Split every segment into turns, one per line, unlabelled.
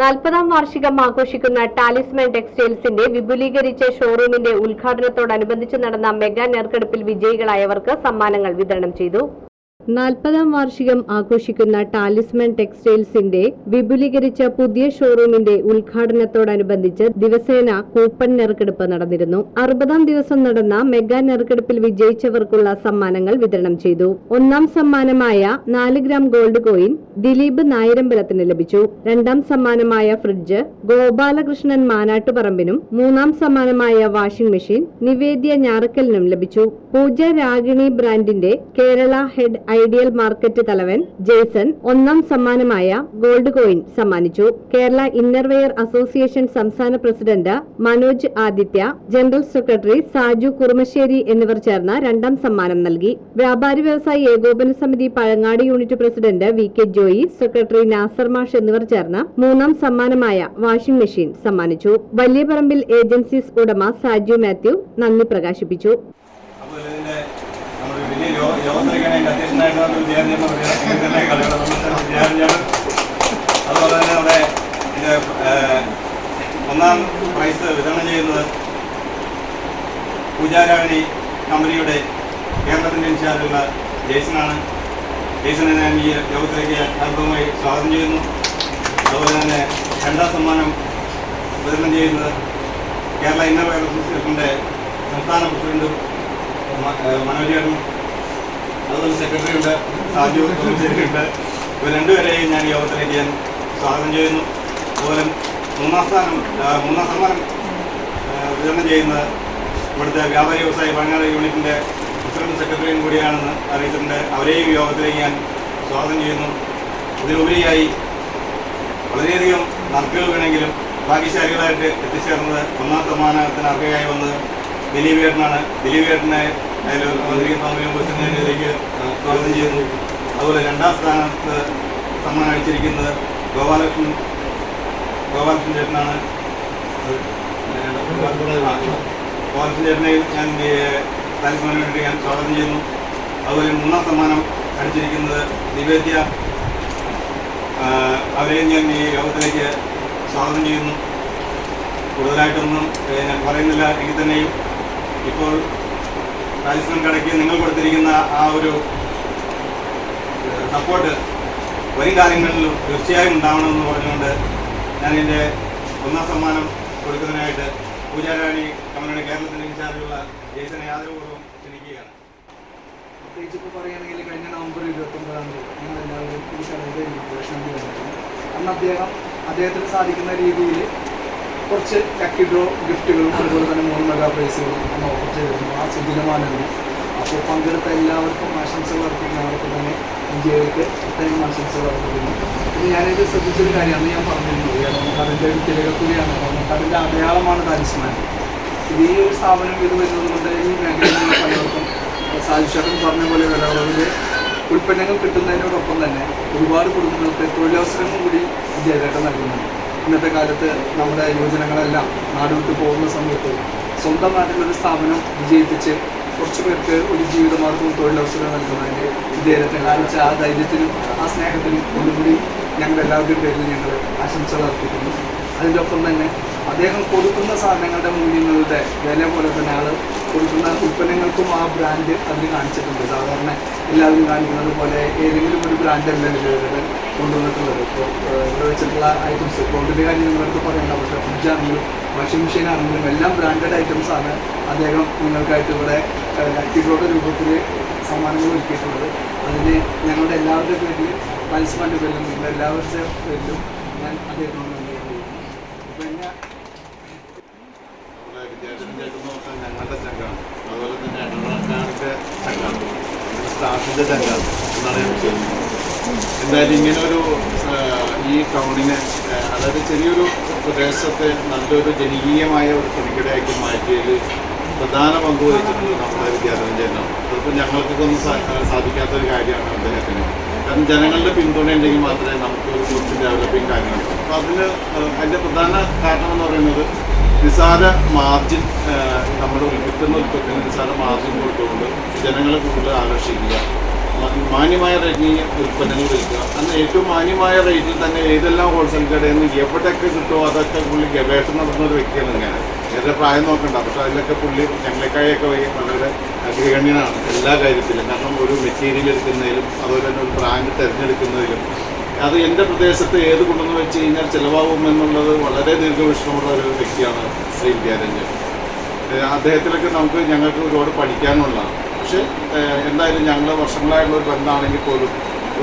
നാൽപ്പതാം വാർഷികം ആഘോഷിക്കുന്ന ടാലിസ്മാൻ ടെക്സ്റ്റൈൽസിന്റെ വിപുലീകരിച്ച ഷോറൂമിന്റെ ഉദ്ഘാടനത്തോടനുബന്ധിച്ച് നടന്ന മെഗാ നെറുക്കെടുപ്പിൽ വിജയികളായവർക്ക് സമ്മാനങ്ങൾ വിതരണം ചെയ്തു. നാൽപ്പതാം വാർഷികം ആഘോഷിക്കുന്ന ടാലിസ്മൻ ടെക്സ്റ്റൈൽസിന്റെ വിപുലീകരിച്ച പുതിയ ഷോറൂമിന്റെ ഉദ്ഘാടനത്തോടനുബന്ധിച്ച് ദിവസേന കൂപ്പൺ നെറുക്കെടുപ്പ് നടന്നിരുന്നു. അറുപതാം ദിവസം നടന്ന മെഗാ നെറുക്കെടുപ്പിൽ വിജയിച്ചവർക്കുള്ള സമ്മാനങ്ങൾ വിതരണം ചെയ്തു. ഒന്നാം സമ്മാനമായ നാല് ഗ്രാം ഗോൾഡ് കോയിൻ ദിലീപ് നായരമ്പലത്തിന് ലഭിച്ചു. രണ്ടാം സമ്മാനമായ ഫ്രിഡ്ജ് ഗോപാലകൃഷ്ണൻ മാനാട്ടുപറമ്പിനും മൂന്നാം സമ്മാനമായ വാഷിംഗ് മെഷീൻ നിവേദ്യ ഞാറക്കലിനും ലഭിച്ചു. പൂജ രാഗിണി ബ്രാൻഡിന്റെ കേരള ഹെഡ് ഐഡിയൽ മാർക്കറ്റ് തലവൻ ജെയ്സൺ ഒന്നാം സമ്മാനമായ ഗോൾഡ് കോയിൻ സമ്മാനിച്ചു. കേരള ഇന്നർവെയർ അസോസിയേഷൻ സംസ്ഥാന president Manoj Aditya general secretary Saju Kurumassery എന്നിവർ ചേർന്ന് രണ്ടാം സമ്മാനം നൽകി. വ്യാപാരി വ്യവസായി ഏകോപന സമിതി Pazhangad unit president V K Joy secretary Nasar മാഷ് എന്നിവർ ചേർന്ന് മൂന്നാം സമ്മാനമായ വാഷിംഗ് മെഷീൻ സമ്മാനിച്ചു. വലിയപറമ്പിൽ ഏജൻസീസ് ഉടമ സാജു മാത്യു നന്ദി പ്രകാശിപ്പിച്ചു.
നമ്മൾ വിദ്യാർത്ഥിയാണ് തന്നെ അതുപോലെ തന്നെ അവിടെ ഒന്നാം പ്രൈസ് വിതരണം ചെയ്യുന്നത് പൂജാരാണി കമ്പനിയുടെ കേരളത്തിന്റെ ഇൻചാർജുള്ള ജേസനാണ് ജേസനെ ഞാൻ ഈ യോഗത്തിലേക്ക് അത്ഭുതമായി സ്വാഗതം ചെയ്യുന്നു അതുപോലെ തന്നെ രണ്ടാം സമ്മാനം വിതരണം ചെയ്യുന്നത് കേരള ഇന്നർ അസോസിയേഷന്റെ സംസ്ഥാന പ്രസിഡന്റും മ- ഏഹ് മനോജ് ചേട്ടൻ അതുപോലെ സെക്രട്ടറി ഉണ്ട് സാജു ഉണ്ട്. ഇവർ രണ്ടുപേരെയും ഞാൻ യോഗത്തിലേക്ക് ഞാൻ സ്വാഗതം ചെയ്യുന്നു. അതുപോലെ മൂന്നാം സ്ഥാനം മൂന്നാം സമ്മാനം വിതരണം ചെയ്യുന്നത് ഇവിടുത്തെ വ്യാപാരി വ്യവസായ പഴങ്ങാട് യൂണിറ്റിന്റെ പ്രസിഡന്റ് സെക്രട്ടറിയും കൂടിയാണെന്ന് അറിയിച്ചിട്ടുണ്ട്. അവരെയും യോഗത്തിലേക്ക് ഞാൻ സ്വാഗതം ചെയ്യുന്നു. ഇതിലുപരിയായി വളരെയധികം നറുക്കുകൾ വേണമെങ്കിലും ഭാഗ്യശാലികളായിട്ട് എത്തിച്ചേർന്നത് ഒന്നാം സമ്മാനത്തിന് അർഹയായി വന്നത് ദിലീപ് ഏട്ടനാണ്. ദിലീപ് ഏട്ടനെ അതിൽ വന്നിരിക്കുന്ന തമ്മിലും കൊച്ചുന്നതിലേക്ക് സ്വാഗതം ചെയ്യുന്നു അതുപോലെ രണ്ടാം സ്ഥാനത്ത് സമ്മാനം അടിച്ചിരിക്കുന്നത് ഗോപാലകൃഷ്ണൻ ഗോപാലകൃഷ്ണൻ ചേട്ടനാണ്. ഗോപാലകൃഷ്ണൻ ചേട്ടനെ ഞാൻ താലിസ്മാന് വേണ്ടി ഞാൻ സ്വാഗതം ചെയ്യുന്നു. അതുപോലെ മൂന്നാം സമ്മാനം അടിച്ചിരിക്കുന്നത് നിവേദ്യ അവരെയും ഞാൻ ഈ യോഗത്തിലേക്ക് സ്വാഗതം ചെയ്യുന്നു. കൂടുതലായിട്ടൊന്നും ഞാൻ പറയുന്നില്ല. എങ്കിൽ തന്നെയും ഇപ്പോൾ രാജസ്ഥാൻ കടയ്ക്ക് നിങ്ങൾ കൊടുത്തിരിക്കുന്ന ആ ഒരു സപ്പോർട്ട് വരും കാലങ്ങളിലും തീർച്ചയായും ഉണ്ടാവണമെന്ന് പറഞ്ഞുകൊണ്ട് ഞാൻ എന്റെ ഒന്നാം സമ്മാനം കൊടുക്കുന്നതിനായിട്ട് പൂജാരാണി കമ്പനിയുടെ കേരളത്തിന്റെ ഇൻചാർജുള്ള ജയ്സനെ ആദരപൂർവം ക്ഷണിക്കുകയാണ്.
പ്രത്യേകിച്ച് ഇപ്പോൾ പറയുകയാണെങ്കിൽ കഴിഞ്ഞ നവംബർ ഇരുപത്തൊമ്പതാം തീയതി ഞങ്ങൾ എല്ലാവരും ഈ ചടങ്ങിൽ വന്നിരുന്നു അന്ന് അദ്ദേഹം അദ്ദേഹത്തിന് സാധിക്കുന്ന രീതിയിൽ കുറച്ച് ലക്കി ഡ്രോ ഗിഫ്റ്റുകളും അതുപോലെ തന്നെ മൂന്ന് മെഗാ പ്രൈസുകളും നമ്മൾ ഓഫർ ചെയ്തിരുന്നു. ആ സുദിനമാനാണ് അപ്പോൾ പങ്കെടുത്ത എല്ലാവർക്കും ആശംസകൾ അർപ്പിക്കുന്ന അവർക്ക് തന്നെ ഇന്ത്യയിലേക്ക് പ്രത്യേകം ആശംസകൾ അർപ്പിക്കുന്നു. പിന്നെ ഞാനിത് ശ്രദ്ധിച്ചൊരു കാര്യമാണ് ഞാൻ പറഞ്ഞിരുന്നത്. നമുക്കതിന്റെ ഒരു തിരകത്തുകയാണ് നമുക്കതിന്റെ അടയാളമാണ് താലിസ്മാൻ ഇത് ഈ ഒരു സ്ഥാപനം ഇത് വരുന്നത് കൊണ്ട് ഈ മേഖലയിലുള്ള പലർക്കും സാജുഷേട്ടൻ പറഞ്ഞ പോലെ വിലകളവിൽ ഉൽപ്പന്നങ്ങൾ കിട്ടുന്നതിനോടൊപ്പം തന്നെ ഒരുപാട് കുടുംബങ്ങൾക്ക് തൊഴിലവസരങ്ങൾ കൂടി വിദ്യാഭ്യാസം നൽകുന്നുണ്ട്. ഇന്നത്തെ കാലത്ത് നമ്മുടെ യുവജനങ്ങളെല്ലാം നാടുവിട്ട് പോകുന്ന സമയത്ത് സ്വന്തം നാട്ടിലൊരു സ്ഥാപനം വിജയിപ്പിച്ച് കുറച്ച് പേർക്ക് ഒരു ജീവിതമാർഗവും തൊഴിലവസരം നൽകുന്നതിന് ഇദ്ദേഹത്തെ കാണിച്ച ആ ധൈര്യത്തിനും ആ സ്നേഹത്തിനും ഒന്നുകൂടി ഞങ്ങളുടെ എല്ലാവരുടെയും പേരിൽ ഞങ്ങൾ ആശംസകൾ അർപ്പിക്കുന്നു. അതിന്റെ ഒപ്പം തന്നെ അദ്ദേഹം കൊടുക്കുന്ന സാധനങ്ങളുടെ മൂല്യങ്ങളുടെ വില പോലെ തന്നെ ആൾ കൊടുക്കുന്ന ഉൽപ്പന്നങ്ങൾക്കും ആ ബ്രാൻഡ് അതിന് കാണിച്ചിട്ടുണ്ട്. സാധാരണ എല്ലാവരും കാണിക്കുന്നത് പോലെ ഏതെങ്കിലും ഒരു ബ്രാൻഡ് ഇതിലൂടെ കൊണ്ടുവന്നിട്ടുള്ളത്. ഇപ്പോൾ ഇവിടെ വെച്ചിട്ടുള്ള ഐറ്റംസ് ഗോൾഡിന്റെ കാര്യം നിങ്ങൾക്ക് പറയണ്ട പക്ഷേ ഫ്രിഡ്ജാണെങ്കിലും വാഷിംഗ് മെഷീൻ ആണെങ്കിലും എല്ലാം ബ്രാൻഡഡ് ഐറ്റംസ് ആണ് അദ്ദേഹം നിങ്ങൾക്കായിട്ട് ഇവിടെ ലക്കികളുടെ രൂപത്തിൽ സമ്മാനങ്ങൾ ഒരുക്കിയിട്ടുള്ളത്. അതിന് ഞങ്ങളുടെ എല്ലാവരുടെ പേരിൽ മത്സ്യമാന്റെ പേരിലും നിങ്ങളുടെ എല്ലാവരുടെ പേരിലും ഞാൻ അദ്ദേഹത്തിനോട് നന്ദി പറയുന്നു പിന്നെ
നമ്മുടെ വിദ്യാർത്ഥി ചേട്ടൻ നോക്കാൻ ഞങ്ങളുടെ സംഘമാണ് അതുപോലെ തന്നെ എണ്ണക്കാരുടെ സംഘമാണ് പിന്നെ തന്നെ എന്നാണ് ഞാൻ വിശ്വസിക്കുന്നത്. എന്തായാലും ഇങ്ങനെ ഒരു ഈ ടൗണിനെ അതായത് ചെറിയൊരു പ്രദേശത്തെ നല്ലൊരു ജനകീയമായ ഒരു തുണിക്കടയാക്കി മാറ്റിയതിൽ പ്രധാന പങ്ക് വഹിച്ചിട്ടുള്ളത് നമ്മുടെ വിദ്യാർത്ഥി ചേട്ടനാണ് അതിപ്പോൾ ഞങ്ങൾക്കൊന്നും സാധിക്കാത്തൊരു കാര്യമാണ് അദ്ദേഹത്തിന്. കാരണം ജനങ്ങളുടെ പിന്തുണ ഉണ്ടെങ്കിൽ മാത്രമേ നമുക്ക് ഒരു കുറച്ച് ഡെവലപ്പിംഗ് കാര്യങ്ങൾ. അപ്പോൾ അതിന് അതിന്റെ പ്രധാന കാരണം എന്ന് പറയുന്നത് നിസാര മാർജിൻ നമ്മുടെ വിൽക്കുന്ന ഉൽപ്പന്നത്തിന് നിസാര മാർജിൻ കൊടുത്തുകൊണ്ട് ജനങ്ങളെ കൂടുതൽ ആകർഷിക്കുക. മാന്യമായ റേറ്റിംഗ് ഉൽപ്പന്നങ്ങൾ വിൽക്കുക. അന്ന് ഏറ്റവും മാന്യമായ റേറ്റിൽ തന്നെ ഏതെല്ലാം ഹോൾസെയിൽ കടയിൽ നിന്ന് എവിടെയൊക്കെ കിട്ടുമോ അതൊക്കെ പുള്ളി ഗവേഷണം നടത്തുന്ന ഒരു വ്യക്തിയാണ് ഇങ്ങനെ. ഏറെ പ്രായം നോക്കണ്ട പക്ഷെ അതിലൊക്കെ പുള്ളി ഞങ്ങളെക്കായൊക്കെ വളരെ അഗ്രഗണ്യനാണ് എല്ലാ കാര്യത്തിലും. കാരണം ഒരു മെറ്റീരിയൽ എടുക്കുന്നതിലും അതുപോലെ തന്നെ ഒരു ബ്രാൻഡ് തിരഞ്ഞെടുക്കുന്നതിലും അത് എന്റെ പ്രദേശത്ത് ഏത് കൊണ്ടെന്ന് വെച്ച് കഴിഞ്ഞാൽ ചിലവാകും എന്നുള്ളത് വളരെ ദീർഘവീക്ഷണമുള്ള ഒരു വ്യക്തിയാണ് ശ്രീ വിദ്യാരഞ്ജൻ അദ്ദേഹത്തിലൊക്കെ നമുക്ക് ഞങ്ങൾക്ക് ഒരുപാട് പഠിക്കാനുള്ളതാണ് പക്ഷേ എന്തായാലും ഞങ്ങൾ വർഷങ്ങളായിട്ടുള്ള ഒരു ബന്ധമാണെങ്കിൽ പോലും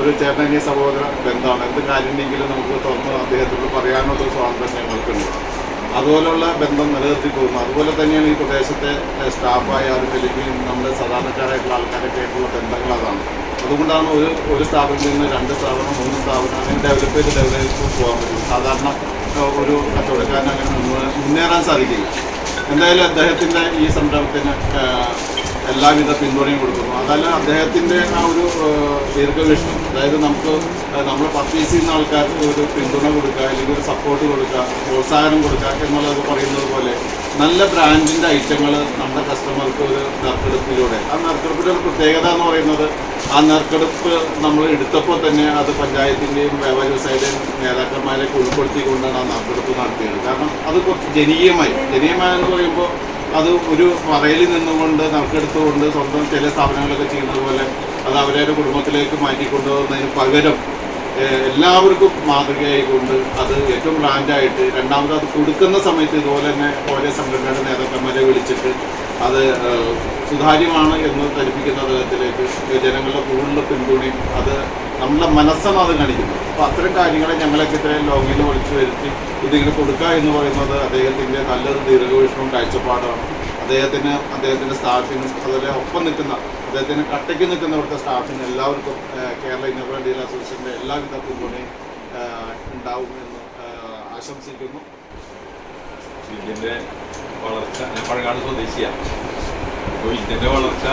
ഒരു ചേട്ടനീ സഹോദര ബന്ധമാണ് എന്ത് കാര്യമുണ്ടെങ്കിലും നമുക്ക് തുറന്ന് അദ്ദേഹത്തോട് പറയാനുള്ള സ്വാതന്ത്ര്യം ഞങ്ങൾക്കുണ്ട്. അതുപോലുള്ള ബന്ധം നിലനിർത്തി പോകുന്നു. അതുപോലെ തന്നെയാണ് ഈ പ്രദേശത്തെ സ്റ്റാഫായാലും അല്ലെങ്കിൽ നമ്മുടെ സാധാരണക്കാരായിട്ടുള്ള ആൾക്കാരൊക്കെ ആയിട്ടുള്ള ബന്ധങ്ങൾ അതാണ് അതുകൊണ്ടാണ് ഒരു ഒരു സ്ഥാപനത്തിൽ നിന്ന് രണ്ട് സ്ഥാപനം മൂന്ന് സ്ഥാപനം അങ്ങനെ ഡെവലപ്പ് ചെയ്ത് ഡെവലപ്പ് പോകാൻ പറ്റും. സാധാരണ ഒരു കച്ചവടക്കാരൻ അങ്ങനെ മുന്നേ- മുന്നേറാൻ സാധിക്കില്ല. എന്തായാലും അദ്ദേഹത്തിന്റെ ഈ സംരംഭത്തിന് എല്ലാവിധ പിന്തുണയും കൊടുക്കുന്നു. അതല്ല അദ്ദേഹത്തിന്റെ ആ ഒരു ദീർഘവീക്ഷണം അതായത് നമുക്ക് നമ്മൾ പർച്ചേസ് ചെയ്യുന്ന ആൾക്കാർക്ക് ഒരു പിന്തുണ കൊടുക്കുക അല്ലെങ്കിൽ ഒരു സപ്പോർട്ട് കൊടുക്കുക പ്രോത്സാഹനം കൊടുക്കുക എന്നുള്ളത് പറയുന്നത് പോലെ നല്ല ബ്രാൻഡിന്റെ ഐറ്റങ്ങൾ നമ്മുടെ കസ്റ്റമർക്ക് ഒരു നറുക്കെടുപ്പിലൂടെ. ആ നറുക്കെടുപ്പിന്റെ ഒരു പ്രത്യേകത എന്ന് പറയുന്നത് ആ നറുക്കെടുപ്പ് നമ്മൾ എടുത്തപ്പോൾ തന്നെ അത് പഞ്ചായത്തിന്റെയും വ്യാപാര വ്യവസായത്തിന്റെയും നേതാക്കന്മാരെയൊക്കെ ഉൾപ്പെടുത്തിക്കൊണ്ടാണ് ആ നറുക്കെടുപ്പ് നടത്തിയത്. കാരണം അത് കുറച്ച് ജനീയമായി ജനീയമായി എന്ന് പറയുമ്പോൾ അത് ഒരു പറയിൽ നിന്നുകൊണ്ട് നറുക്കെടുത്തുകൊണ്ട് സ്വന്തം ചില സ്ഥാപനങ്ങളൊക്കെ ചെയ്യുന്നത് പോലെ അത് അവരവരുടെ കുടുംബത്തിലേക്ക് മാറ്റിക്കൊണ്ടുപോകുന്നതിന് പകരം എല്ലാവർക്കും മാതൃകയായിക്കൊണ്ട് അത് ഏറ്റവും ബ്രാൻഡായിട്ട് രണ്ടാമത് അത് കൊടുക്കുന്ന സമയത്ത് ഇതുപോലെ തന്നെ ഓരോ സംഘടനയുടെ നേതാക്കന്മാരെ വിളിച്ചിട്ട് അത് സുതാര്യമാണ് എന്ന് ധരിപ്പിക്കുന്ന തരത്തിലേക്ക് ജനങ്ങളുടെ കൂടുതൽ പിന്തുണയും അത് നമ്മുടെ മനസ്സാണ് അത് കാണിക്കുന്നത് അപ്പോൾ അത്തരം കാര്യങ്ങളെ ഞങ്ങളൊക്കെ ഇത്രയും ലോങ്ങിൽ വിളിച്ചു വരുത്തി ഇതിങ്ങനെ കൊടുക്കുക എന്ന് പറയുന്നത് അദ്ദേഹത്തിന്റെ നല്ലൊരു ദീർഘവീക്ഷണവും കാഴ്ചപ്പാടാണ്. അദ്ദേഹത്തിന് അദ്ദേഹത്തിന്റെ സ്റ്റാഫിനും അതുപോലെ ഒപ്പം നിൽക്കുന്ന അദ്ദേഹത്തിന് കട്ടയ്ക്ക് നിൽക്കുന്ന ഇവിടുത്തെ സ്റ്റാഫിന് എല്ലാവർക്കും കേരള ഇന്നോവ ഡീൽ അസോസിയേഷന്റെ എല്ലാവിധ പിന്തുണയും ഉണ്ടാവും എന്ന് ആശംസിക്കുന്നു.
വളർച്ച ഞാൻ പഴകാട് സ്വദേശിയാണ് അപ്പോൾ ഇതിന്റെ വളർച്ച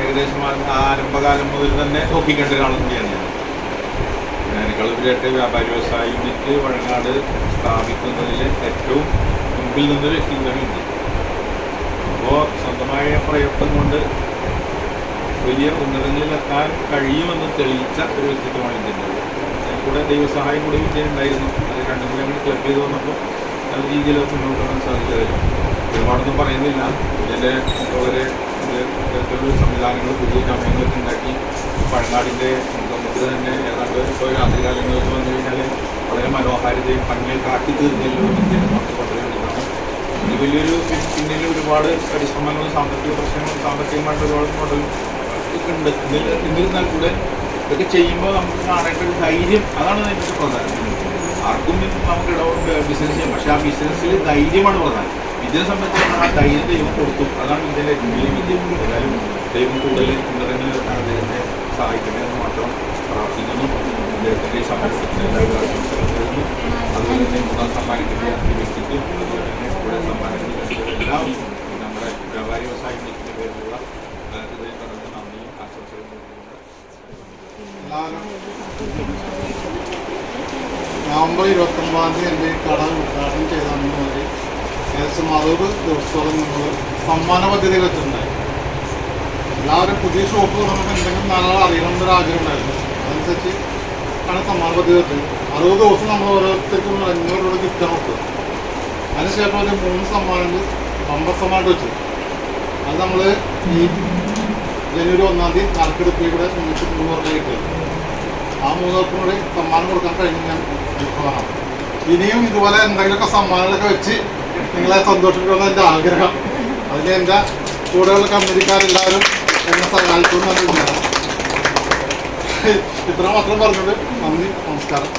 ഏകദേശം ആരംഭകാലം മുതൽ തന്നെ നോക്കിക്കേണ്ട ഒരാളും കൂടിയാണ് ഞാനിക്കളുപരിയായിട്ട് വ്യാപാരി വ്യവസായ യൂണിറ്റ് വഴങ്ങാട് സ്ഥാപിക്കുന്നതിൽ ഏറ്റവും മുമ്പിൽ നിന്നൊരു വ്യക്തിത്വമുണ്ട് അപ്പോൾ സ്വന്തമായ പ്രയത്നം കൊണ്ട് വലിയ ഉന്നതങ്ങളിലെത്താൻ കഴിയുമെന്ന് തെളിയിച്ച ഒരു വ്യക്തിത്വമാണ് ഇതിന്റെ കൂടെ ദൈവസഹായം കൂടി വിജയമുണ്ടായിരുന്നു അത് രണ്ടും കൂടി ഞങ്ങൾ ക്ലബ് ചെയ്ത് വന്നപ്പോൾ നല്ല രീതിയിൽ അത് മുന്നോട്ട് പോകാൻ സാധിച്ചതായിരുന്നു ഒരുപാടൊന്നും പറയുന്നില്ല. ഇതിന്റെ വളരെ സംവിധാനങ്ങൾ പുതിയ സമയങ്ങളൊക്കെ ഉണ്ടാക്കി പഴങ്ങാടിന്റെ നമുക്ക് തന്നെ ഏതാണ്ട് ഇപ്പോൾ രാത്രികാലങ്ങളിൽ വന്നു കഴിഞ്ഞാൽ വളരെ മനോഹാരിതയും ഭംഗിയിൽ കാട്ടി തീർന്നല്ലോ ഇതിന്റെ നമുക്ക് പദ്ധതികളാണ് ഇത് വലിയൊരു പിന്നിൽ ഒരുപാട് പരിശ്രമങ്ങളും സാമ്പത്തിക പ്രശ്നങ്ങളും സാമ്പത്തികമായിട്ട് ഒരുപാട് മോഡൽ ഉണ്ട് എന്നിരുന്നാൽ കൂടെ ഇതൊക്കെ ചെയ്യുമ്പോൾ നമുക്ക് കാണേണ്ട ഒരു ധൈര്യം അതാണ് അതിന്റെ പ്രധാനം. ആർക്കും നമുക്ക് ബിസിനസ് ചെയ്യാം. പക്ഷേ ആ ബിസിനസ്സിൽ ധൈര്യമാണ് പ്രധാനം. ഇതിനെ സംബന്ധിച്ച് ആ ധൈര്യം ദൈവം കൊടുത്തു. അതാണ് ഇതിന്റെ ഏറ്റവും വലിയ വിജയം. ഏതായാലും ദൈവം കൂടുതൽ എത്താൻ അദ്ദേഹത്തെ സഹായിക്കണേ എന്ന് മാത്രം പ്രാർത്ഥിക്കുന്നു അദ്ദേഹത്തിന്റെ നേരുന്നു അതുപോലെ തന്നെ മൂന്നാം സമ്മാനം കിട്ടിയ ഈ വ്യക്തിക്കും അതുപോലെ തന്നെ ഇവിടെ എല്ലാം നമ്മുടെ വ്യാപാരി വ്യവസായ മീറ്റിന്റെ പേരിലുള്ള ഹൃദയം കടന്ന നന്ദിയും ആശംസകളും
നവംബർ ഇരുപത്തൊമ്പതാം തീയതി എന്റെ കട ഉദ്ഘാടനം ചെയ്ത അന്ന് മുതൽ ഏകദേശം അറുപത് ദിവസത്തോളം നമ്മൾ സമ്മാന പദ്ധതി വെച്ചിട്ടുണ്ടായി. എല്ലാവരും പുതിയ ഷോപ്പ് തുടങ്ങുമ്പോൾ എന്തെങ്കിലും നല്ല അറിയണം എന്നൊരു ആഗ്രഹം ഉണ്ടായിരുന്നു. അതനുസരിച്ച് ആണ് സമ്മാന പദ്ധതി അറുപത് ദിവസം നമ്മൾ ഓരോരുത്തർക്കും ഒരു അഞ്ഞൂറ് ഗിഫ്റ്റാണ് കൊടുത്തത്. അതിനുശേഷം ഒരു മൂന്ന് സമ്മാനങ്ങൾ ബമ്പർ സമ്മാനമായിട്ട് വെച്ചു. അത് നമ്മൾ ഈ ജനുവരി ഒന്നാം തീയതി നറുക്കെടുപ്പിൽ കൂടെ മുന്നൂറ്റി മൂന്ന് രൂപ കിട്ടിയത് ആ മൂന്നോർക്കും കൂടി സമ്മാനം കൊടുക്കാൻ കഴിഞ്ഞ് ഞാൻ അനുഭവമാണ് ഇനിയും ഇതുപോലെ എന്തെങ്കിലുമൊക്കെ സമ്മാനങ്ങളൊക്കെ വെച്ച് നിങ്ങളെ സന്തോഷിക്കണമെന്ന് എന്റെ ആഗ്രഹം. അതിൽ എന്റെ കൂടെയുള്ള കമ്പനിക്കാരെല്ലാവരും എന്നെ സഹായിക്കുമെന്ന് ഞാൻ ഇത്ര മാത്രം പറഞ്ഞത്? നന്ദി നമസ്കാരം.